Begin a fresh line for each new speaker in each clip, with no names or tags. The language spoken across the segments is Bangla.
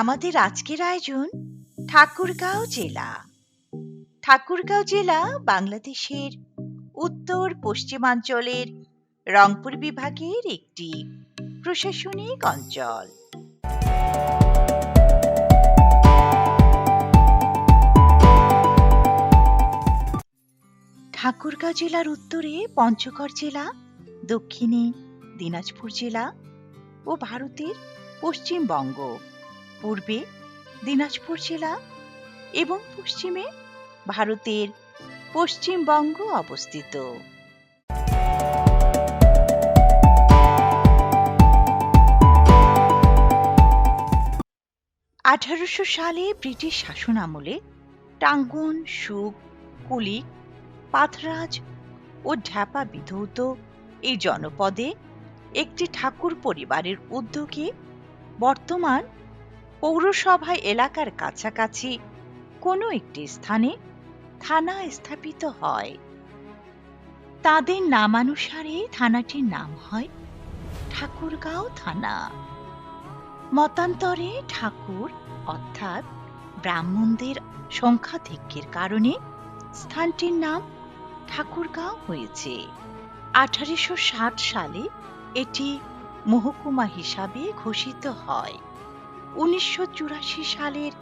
আমাদের আজকের আয়োজন ঠাকুরগাঁও জেলা ঠাকুরগাঁও জেলা বাংলাদেশের উত্তর পশ্চিমাঞ্চলের রংপুর বিভাগের একটি প্রশাসনিক অঞ্চল ঠাকুরগাঁও জেলার উত্তরে পঞ্চগড় জেলা দক্ষিণে দিনাজপুর জেলা ও ভারতের পশ্চিমবঙ্গ পূর্বে দিনাজপুর জেলা এবং পশ্চিমে ভারতের পশ্চিমবঙ্গ অবস্থিত আঠারোশো সালে ব্রিটিশ শাসন আমলে টাঙ্গন সুখ কুলিক পাথরাজ ও ঢাপা বিধৌত এই জনপদে একটি ঠাকুর পরিবারের উদ্যোগে বর্তমান পৌরসভা এলাকার কাছাকাছি কোনো একটি স্থানে থানা স্থাপিত হয় তাদের নামানুসারে থানাটির নাম হয় ঠাকুরগাঁও থানা মতান্তরে ঠাকুর অর্থাৎ ব্রাহ্মণদের সংখ্যাধিক্যের কারণে স্থানটির নাম ঠাকুরগাঁও হয়েছে আঠারোশো সালে এটি মহকুমা হিসাবে ঘোষিত হয় উনিশশো সালের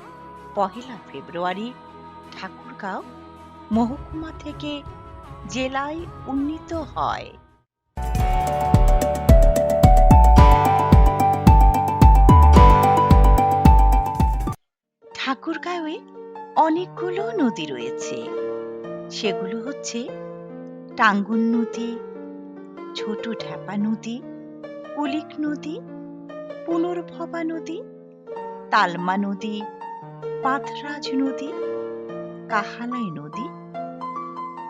পহেলা ফেব্রুয়ারি ঠাকুরগাঁও মহকুমা থেকে জেলায় উন্নীত হয় ঠাকুরগাঁওয়ে অনেকগুলো নদী রয়েছে সেগুলো হচ্ছে টাঙ্গুন নদী ছোট ঢেপা নদী কুলিক নদী পুনর্ভবা নদী তালমা নদী পাথরাজ নদী কাহালাই নদী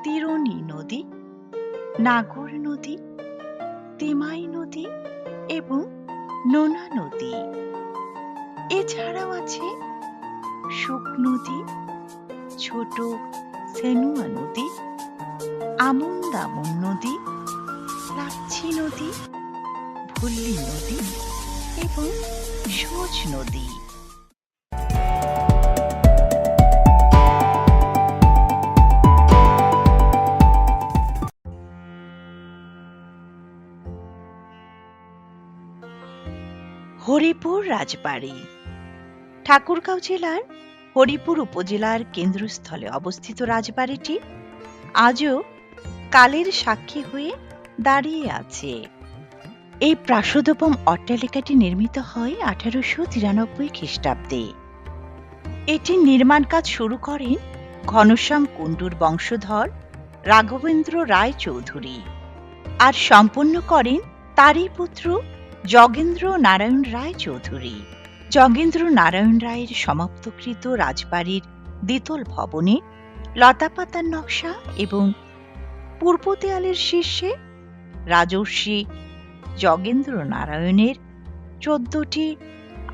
তিরণী নদী নাগর নদী তিমাই নদী এবং নোনা নদী এছাড়াও আছে শুক নদী ছোট সেনুয়া নদী আমন্দামন নদী লাচ্ছি নদী ভুল্লি নদী এবং সোজ নদী হরিপুর রাজবাড়ি ঠাকুরগাঁও জেলার হরিপুর উপজেলার কেন্দ্রস্থলে অবস্থিত রাজবাড়িটি আজও কালের সাক্ষী হয়ে দাঁড়িয়ে আছে এই প্রাসদোপম অট্টালিকাটি নির্মিত হয় আঠারোশো তিরানব্বই খ্রিস্টাব্দে এটির নির্মাণ কাজ শুরু করেন ঘনশ্যাম কুণ্ডুর বংশধর রাঘবেন্দ্র রায় চৌধুরী আর সম্পন্ন করেন তারই পুত্র যোগেন্দ্র নারায়ণ রায় চৌধুরী যোগেন্দ্র নারায়ণ রায়ের সমাপ্তকৃত রাজবাড়ির দ্বিতল ভবনে লতাপাতার নকশা এবং পূর্ব দেয়ালের শীর্ষে রাজর্ষি যোগেন্দ্র নারায়ণের চোদ্দটি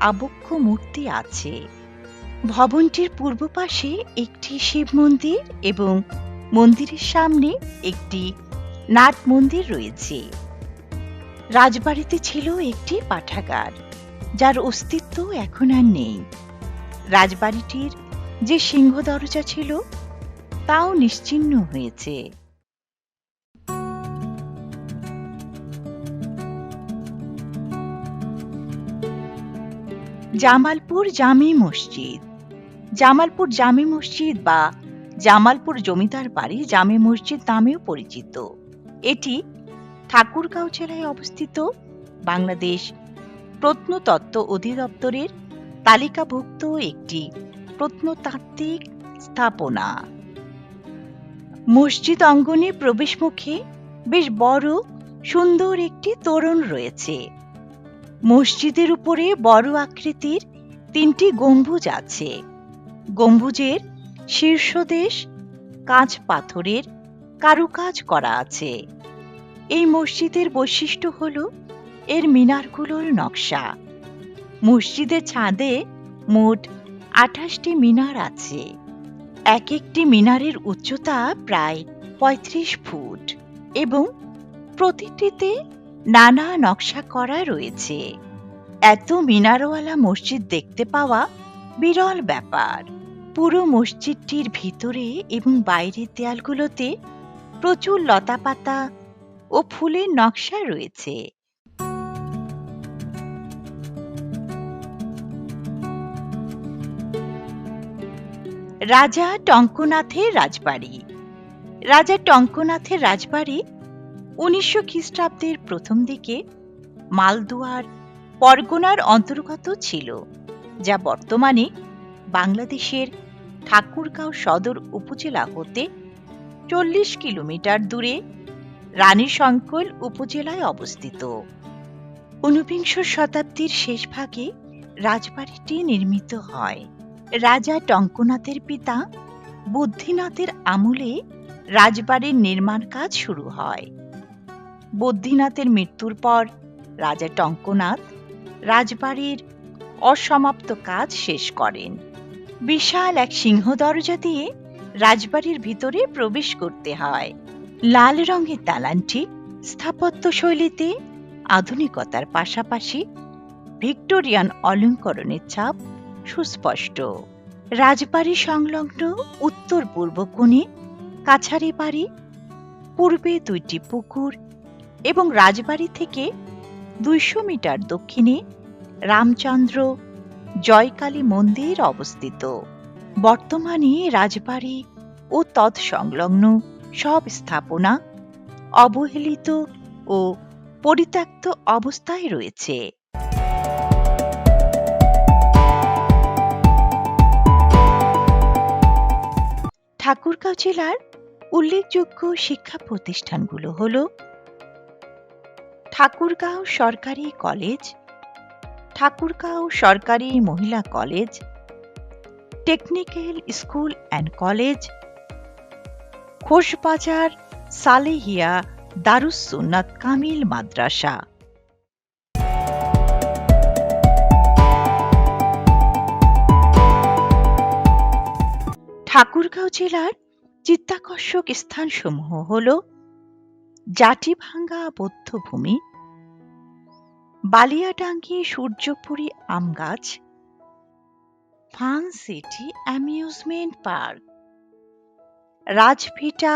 আবক্ষ মূর্তি আছে ভবনটির পূর্ব পাশে একটি শিব মন্দির এবং মন্দিরের সামনে একটি নাট মন্দির রয়েছে রাজবাড়িতে ছিল একটি পাঠাগার যার অস্তিত্ব এখন আর নেই রাজবাড়িটির যে সিংহ দরজা ছিল তাও নিশ্চিহ্ন হয়েছে জামালপুর জামি মসজিদ জামালপুর জামি মসজিদ বা জামালপুর জমিদার বাড়ি জামি মসজিদ নামেও পরিচিত এটি ঠাকুরগাঁও জেলায় অবস্থিত বাংলাদেশ প্রত্নতত্ত্ব অধিদপ্তরের তালিকাভুক্ত একটি প্রত্নতাত্ত্বিক স্থাপনা মসজিদ অঙ্গনে প্রবেশমুখে বেশ বড় সুন্দর একটি তোরণ রয়েছে মসজিদের উপরে বড় আকৃতির তিনটি গম্বুজ আছে গম্বুজের শীর্ষদেশ কাঁচ পাথরের কারুকাজ করা আছে এই মসজিদের বৈশিষ্ট্য হল এর মিনারগুলোর নকশা মসজিদের ছাদে মোট আঠাশটি মিনার আছে এক একটি মিনারের উচ্চতা প্রায় ৩৫ ফুট এবং প্রতিটিতে নানা নকশা করা রয়েছে এত মিনারওয়ালা মসজিদ দেখতে পাওয়া বিরল ব্যাপার পুরো মসজিদটির ভিতরে এবং বাইরের দেয়ালগুলোতে প্রচুর লতাপাতা ও ফুলের নকশা রয়েছে রাজা টঙ্কনাথের রাজবাড়ি রাজা টঙ্কনাথের রাজবাড়ি উনিশশো খ্রিস্টাব্দের প্রথম দিকে মালদুয়ার পরগনার অন্তর্গত ছিল যা বর্তমানে বাংলাদেশের ঠাকুরগাঁও সদর উপজেলা হতে চল্লিশ কিলোমিটার দূরে রানী সংকুল উপজেলায় অবস্থিত ঊনবিংশ শতাব্দীর শেষ ভাগে রাজবাড়িটি নির্মিত হয় রাজা টঙ্কনাথের পিতা বুদ্ধিনাথের আমলে রাজবাড়ির নির্মাণ কাজ শুরু হয় বুদ্ধিনাথের মৃত্যুর পর রাজা টঙ্কনাথ রাজবাড়ির অসমাপ্ত কাজ শেষ করেন বিশাল এক সিংহ দরজা দিয়ে রাজবাড়ির ভিতরে প্রবেশ করতে হয় লাল রঙের দালানটি স্থাপত্য শৈলীতে আধুনিকতার পাশাপাশি ভিক্টোরিয়ান অলঙ্করণের ছাপ সুস্পষ্ট রাজবাড়ি সংলগ্ন উত্তর পূর্ব কোণে কাছারি বাড়ি পূর্বে দুইটি পুকুর এবং রাজবাড়ি থেকে দুইশো মিটার দক্ষিণে রামচন্দ্র জয়কালী মন্দির অবস্থিত বর্তমানে রাজবাড়ি ও তৎসংলগ্ন সব স্থাপনা অবহেলিত ও পরিত্যক্ত অবস্থায় রয়েছে ঠাকুরগাঁও জেলার উল্লেখযোগ্য শিক্ষা প্রতিষ্ঠানগুলো হল ঠাকুরগাঁও সরকারি কলেজ ঠাকুরগাঁও সরকারি মহিলা college technical school and college Khoshbazar Salehia Darussunnat Kamil Madrasa Thakurgaon জেলার চিত্তাকর্ষক স্থানসমূহ হল জাটিভাঙ্গা বৌদ্ধভূমি বালিয়াডাঙ্গি সূর্যপুরী আমগাছ fun city amusement park Rajbhita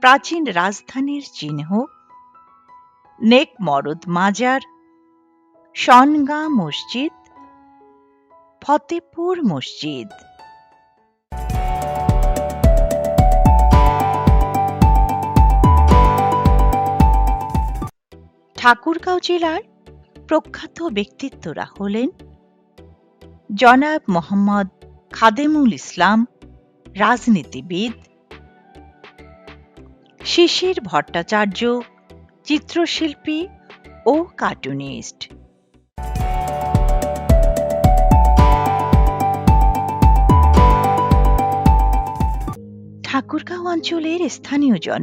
প্রাচীন রাজধানীর চিহ্ন নেক মরদ মাজার সনগা মসজিদ ফতেপুর মসজিদ ঠাকুরগাঁও জেলার প্রখ্যাত ব্যক্তিত্বরা হলেন জনাব মোহাম্মদ খাদেমুল ইসলাম রাজনীতিবিদ শিশির ভট্টাচার্য চিত্রশিল্পী ও কার্টুনিস্ট ঠাকুরগাঁও অঞ্চলের স্থানীয় জন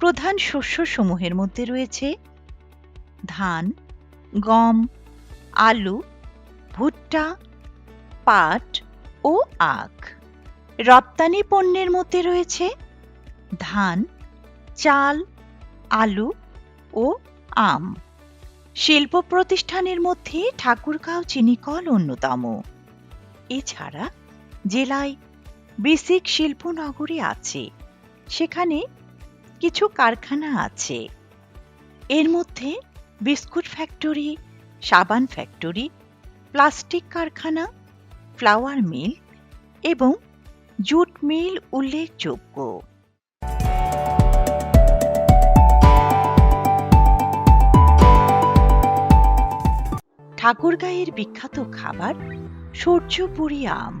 প্রধান শস্যসমূহের মধ্যে রয়েছে ধান গম আলু ভুট্টা পাট ও আখ রপ্তানি পণ্যের মধ্যে রয়েছে ধান চাল আলু ও আম শিল্প প্রতিষ্ঠানের মধ্যে ঠাকুরগাঁও চিনিকল অন্যতম এছাড়া জেলায় বেসিক শিল্পনগরী আছে সেখানে কিছু কারখানা আছে এর মধ্যে বিস্কুট ফ্যাক্টরি সাবান ফ্যাক্টরি প্লাস্টিক কারখানা ফ্লাওয়ার মিল এবং জুট মিল উল্লেখযোগ্য ঠাকুরগাঁয়ের বিখ্যাত খাবার সূর্যপুরী আম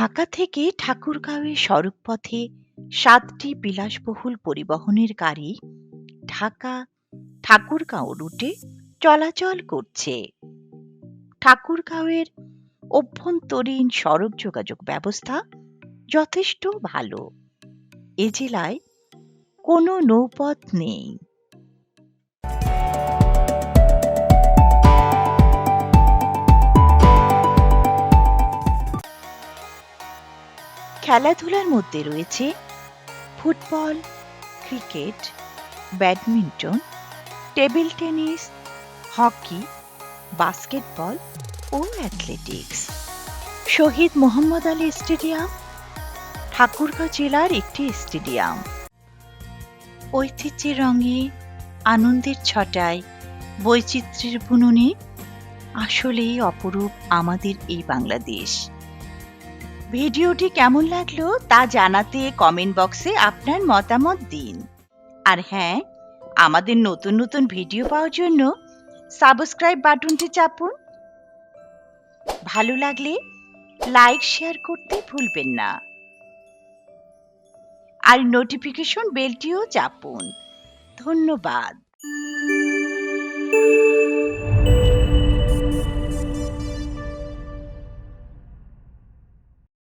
ঢাকা থেকে ঠাকুরগাঁওয়ে সড়কপথে সাতটি বিলাসবহুল পরিবহনের গাড়ি ঢাকা ঠাকুরগাঁও রুটে চলাচল করছে ঠাকুরগাঁওয়ের অভ্যন্তরীণ সড়ক যোগাযোগ ব্যবস্থা যথেষ্ট ভালো এ জেলায় কোনো নৌপথ নেই খেলাধুলার মধ্যে রয়েছে football cricket badminton table tennis hockey basketball ও অ্যাথলেটিক্স শহীদ মোহাম্মদ আলী স্টেডিয়াম ঠাকুরগাঁও জেলার একটি স্টেডিয়াম ঐতিহ্যের রঙে আনন্দের ছটায় বৈচিত্র্যের বুননে আসলেই অপরূপ আমাদের এই বাংলাদেশ ভিডিওটি কেমন লাগলো তা জানাতে কমেন্ট বক্সে আপনার মতামত দিন আর হ্যাঁ আমাদের নতুন নতুন ভিডিও পাওয়ার জন্য সাবস্ক্রাইব বাটনটি চাপুন ভালো লাগলে লাইক শেয়ার করতে ভুলবেন না আর নোটিফিকেশন বেলটিও চাপুন ধন্যবাদ